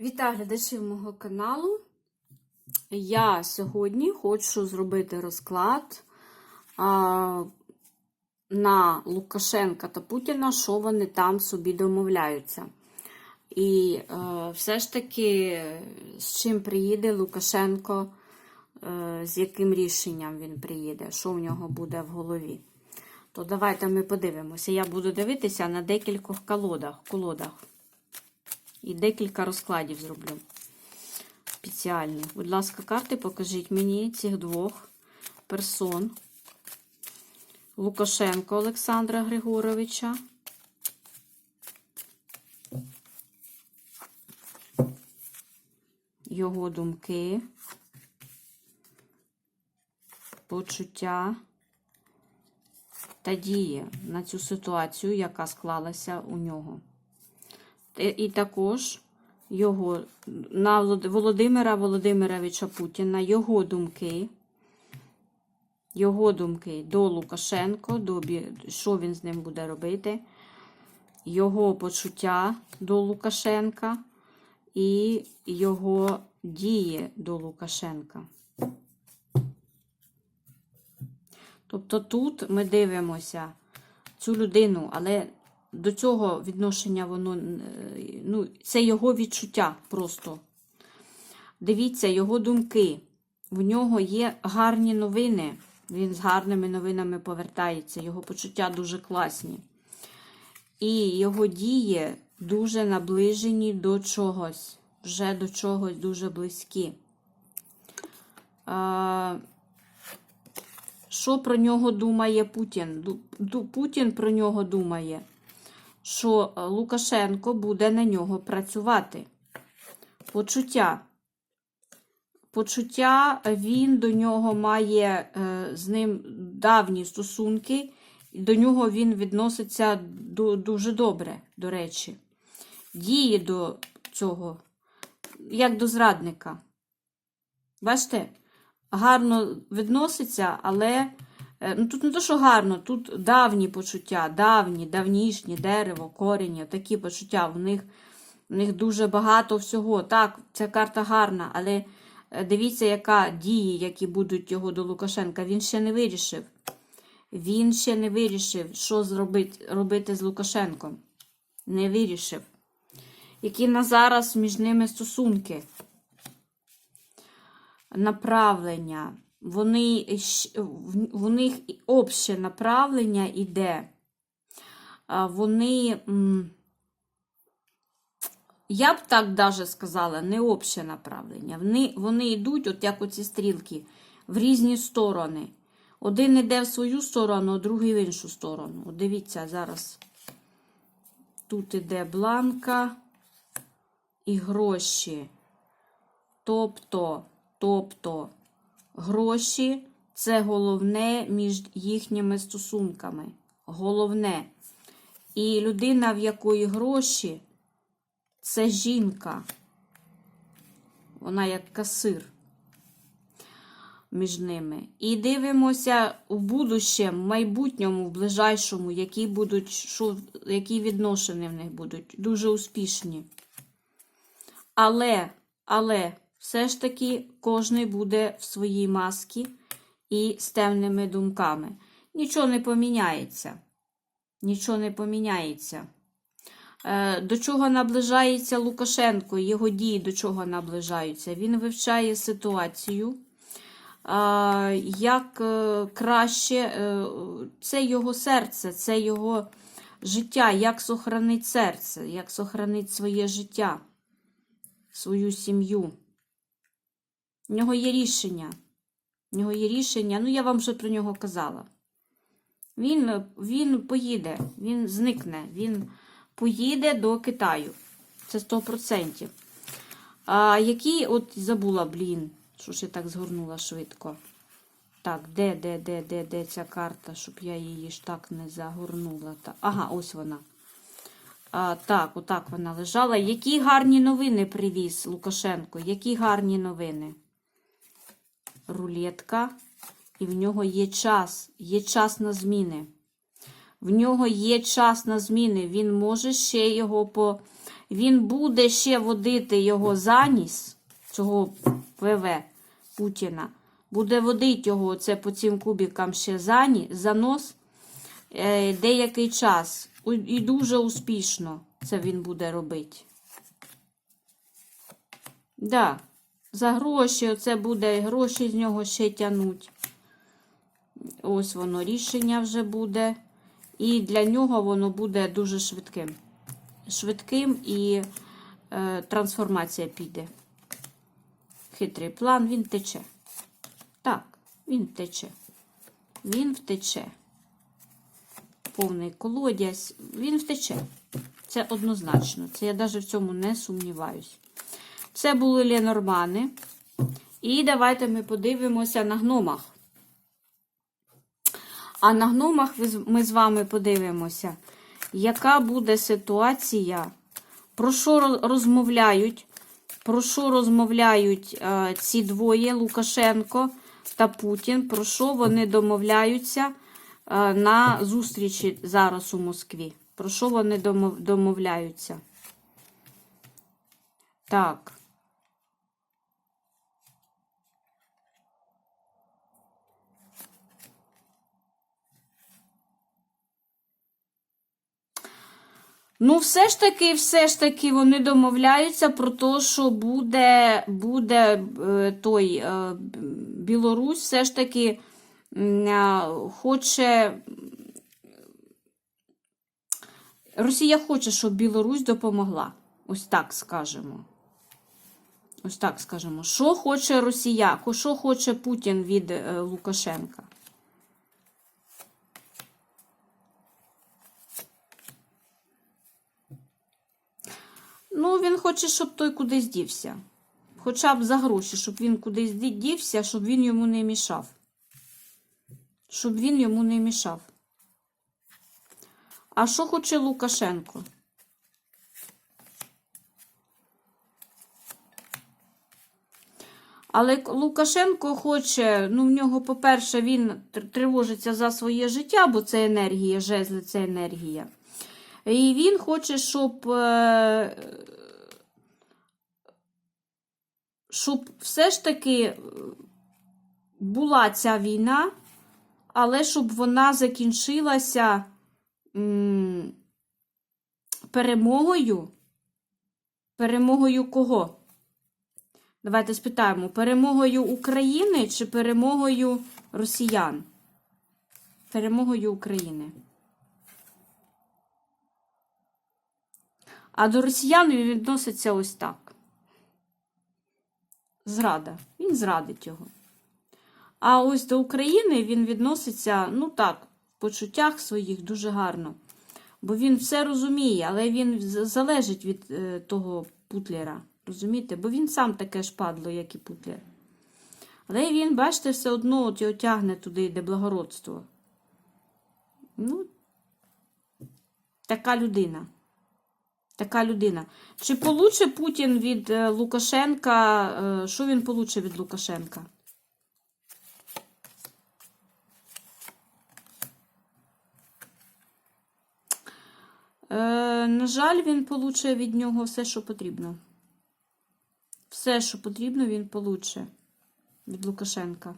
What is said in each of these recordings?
Вітаю глядачів мого каналу. Я сьогодні хочу зробити розклад а, на Лукашенка та Путіна, що вони там собі домовляються. І е, все ж таки, з чим приїде Лукашенко, е, з яким рішенням він приїде, що в нього буде в голові. То давайте ми подивимося. Я буду дивитися на декількох колодах. колодах. І декілька розкладів зроблю спеціальних. Будь ласка, карти покажіть мені цих двох персон. Лукашенко Олександра Григоровича. Його думки, почуття та дії на цю ситуацію, яка склалася у нього. І також його на Володимира Володимировича Путіна, його думки, його думки до Лукашенко, до, що він з ним буде робити, його почуття до Лукашенка і його дії до Лукашенка. Тобто тут ми дивимося цю людину, але до цього відношення воно ну, це його відчуття просто. Дивіться, його думки. В нього є гарні новини. Він з гарними новинами повертається. Його почуття дуже класні. І його дії дуже наближені до чогось. Вже до чогось дуже близькі. А, що про нього думає Путін? Путін про нього думає що Лукашенко буде на нього працювати. Почуття. Почуття, він до нього має з ним давні стосунки, до нього він відноситься дуже добре, до речі. Діє до цього, як до зрадника. Бачите, гарно відноситься, але Ну, Тут не то, що гарно, тут давні почуття, давні, давнішні, дерево, коріння, такі почуття. В них в них дуже багато всього. Так, ця карта гарна, але дивіться, яка дії, які будуть його до Лукашенка. Він ще не вирішив. Він ще не вирішив, що зробити, робити з Лукашенком. Не вирішив. Які на зараз між ними стосунки, направлення вони, в них обще направлення йде. Вони, я б так даже сказала, не обще направлення. Вони вони йдуть, от як оці стрілки, в різні сторони. Один йде в свою сторону, а другий в іншу сторону. От Дивіться, зараз тут іде бланка і гроші. Тобто, тобто, Гроші це головне між їхніми стосунками. Головне. І людина, в якої гроші, це жінка. Вона як касир між ними. І дивимося в будущем, в майбутньому, в ближайшому, які будуть, що, які відношення в них будуть. Дуже успішні. Але, але. Все ж таки кожний буде в своїй масці і з темними думками. Нічого не поміняється. Нічого не поміняється. Е, до чого наближається Лукашенко, його дії до чого наближаються? Він вивчає ситуацію. Як е, краще, е, це його серце, це його життя, як сохранить серце, як сохранить своє життя, свою сім'ю. В нього є рішення. В нього є рішення, ну я вам вже про нього казала. Він він поїде, він зникне, він поїде до Китаю. Це 100%. А які, от забула, блін, що ж я так згорнула швидко. Так, де, де, де, де, де ця карта, щоб я її ж так не загорнула. Ага, ось вона. А, Так, отак вона лежала. Які гарні новини привіз Лукашенко? Які гарні новини? Рулетка, і в нього є час, є час на зміни. В нього є час на зміни. Він може ще його по. Він буде ще водити його за ніс, цього ПВ Путіна. Буде водити його це по цим кубікам ще за, нос е, деякий час. І дуже успішно це він буде робити. Да, за гроші оце буде гроші з нього ще тянуть. Ось воно рішення вже буде. І для нього воно буде дуже швидким. Швидким і е, трансформація піде. Хитрий план, він тече. Так, він втече. Він втече. Повний колодязь, він втече. Це однозначно. Це я навіть в цьому не сумніваюсь. Це були Ленормани. І давайте ми подивимося на гномах. А на гномах ми з вами подивимося, яка буде ситуація, про що розмовляють, про що розмовляють е, ці двоє Лукашенко та Путін, про що вони домовляються е, на зустрічі зараз у Москві. Про що вони домов- домовляються? Так. Ну, все ж таки, все ж таки, вони домовляються про те, що буде, буде е, той е, Білорусь, все ж таки хоче. Росія хоче, щоб Білорусь допомогла. Ось так скажемо. Ось так скажемо. Що хоче Росія? Що хоче Путін від е, Лукашенка? Ну, він хоче, щоб той кудись дівся. Хоча б за гроші, щоб він кудись дівся, щоб він йому не мішав. Щоб він йому не мішав. А що хоче Лукашенко? Але Лукашенко хоче, ну в нього, по-перше, він тривожиться за своє життя, бо це енергія, жезли це енергія. І він хоче, щоб, е, щоб все ж таки е, була ця війна, але щоб вона закінчилася перемогою. Перемогою кого? Давайте спитаємо: перемогою України чи перемогою росіян? Перемогою України. А до росіян він відноситься ось так. Зрада. Він зрадить його. А ось до України він відноситься, ну так, в почуттях своїх дуже гарно. Бо він все розуміє, але він залежить від е, того Путлера. Розумієте? Бо він сам таке ж падло, як і Путлер. Але він, бачите, все одно от його тягне туди, де благородство. Ну, така людина. Така людина. Чи получе Путін від е, Лукашенка? е, Що він получе від Лукашенка? Е, на жаль, він получе від нього все, що потрібно. Все, що потрібно, він получе від Лукашенка.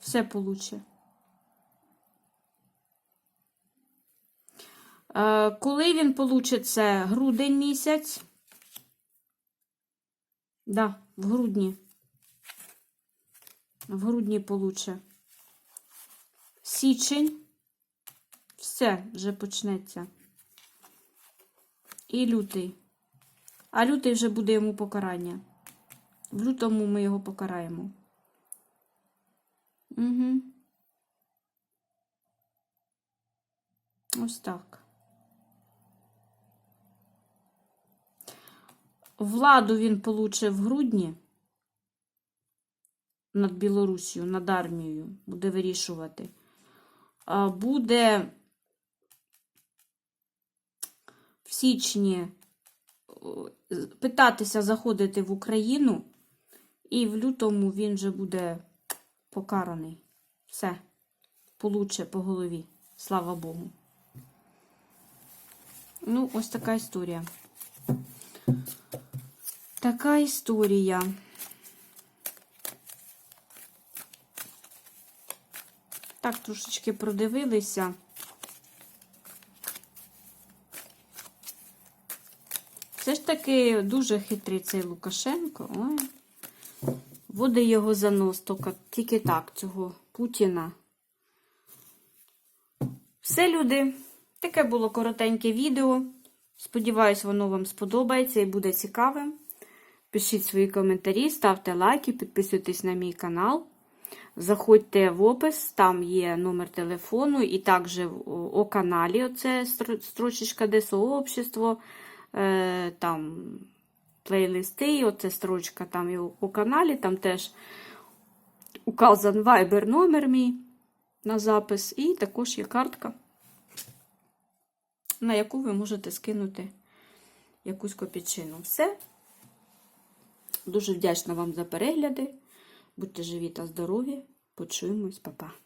Все получе. Коли він получить це? Грудень місяць? Да, в грудні. В грудні получе. Січень. Все, вже почнеться. І лютий. А лютий вже буде йому покарання. В лютому ми його покараємо. Угу. Ось так. Владу він получив в грудні над Білорусію, над армією. Буде вирішувати. Буде в січні питатися заходити в Україну, і в лютому він вже буде покараний. Все. Получе по голові. Слава Богу. Ну, ось така історія. Така історія. Так, трошечки продивилися. Все ж таки дуже хитрий цей Лукашенко. Ой. Води його за нос, тільки, тільки так, цього Путіна. Все, люди. Таке було коротеньке відео. Сподіваюсь, воно вам сподобається і буде цікавим. Пишіть свої коментарі, ставте лайки, підписуйтесь на мій канал. Заходьте в опис, там є номер телефону, і також о каналі оце строчечка де сообщество, е, там плейлисти, і оце строчка там і у каналі, там теж указан Viber номер мій на запис, і також є картка, на яку ви можете скинути якусь копійчину. Все. Дуже вдячна вам за перегляди. Будьте живі та здорові. Почуємось, Па-па.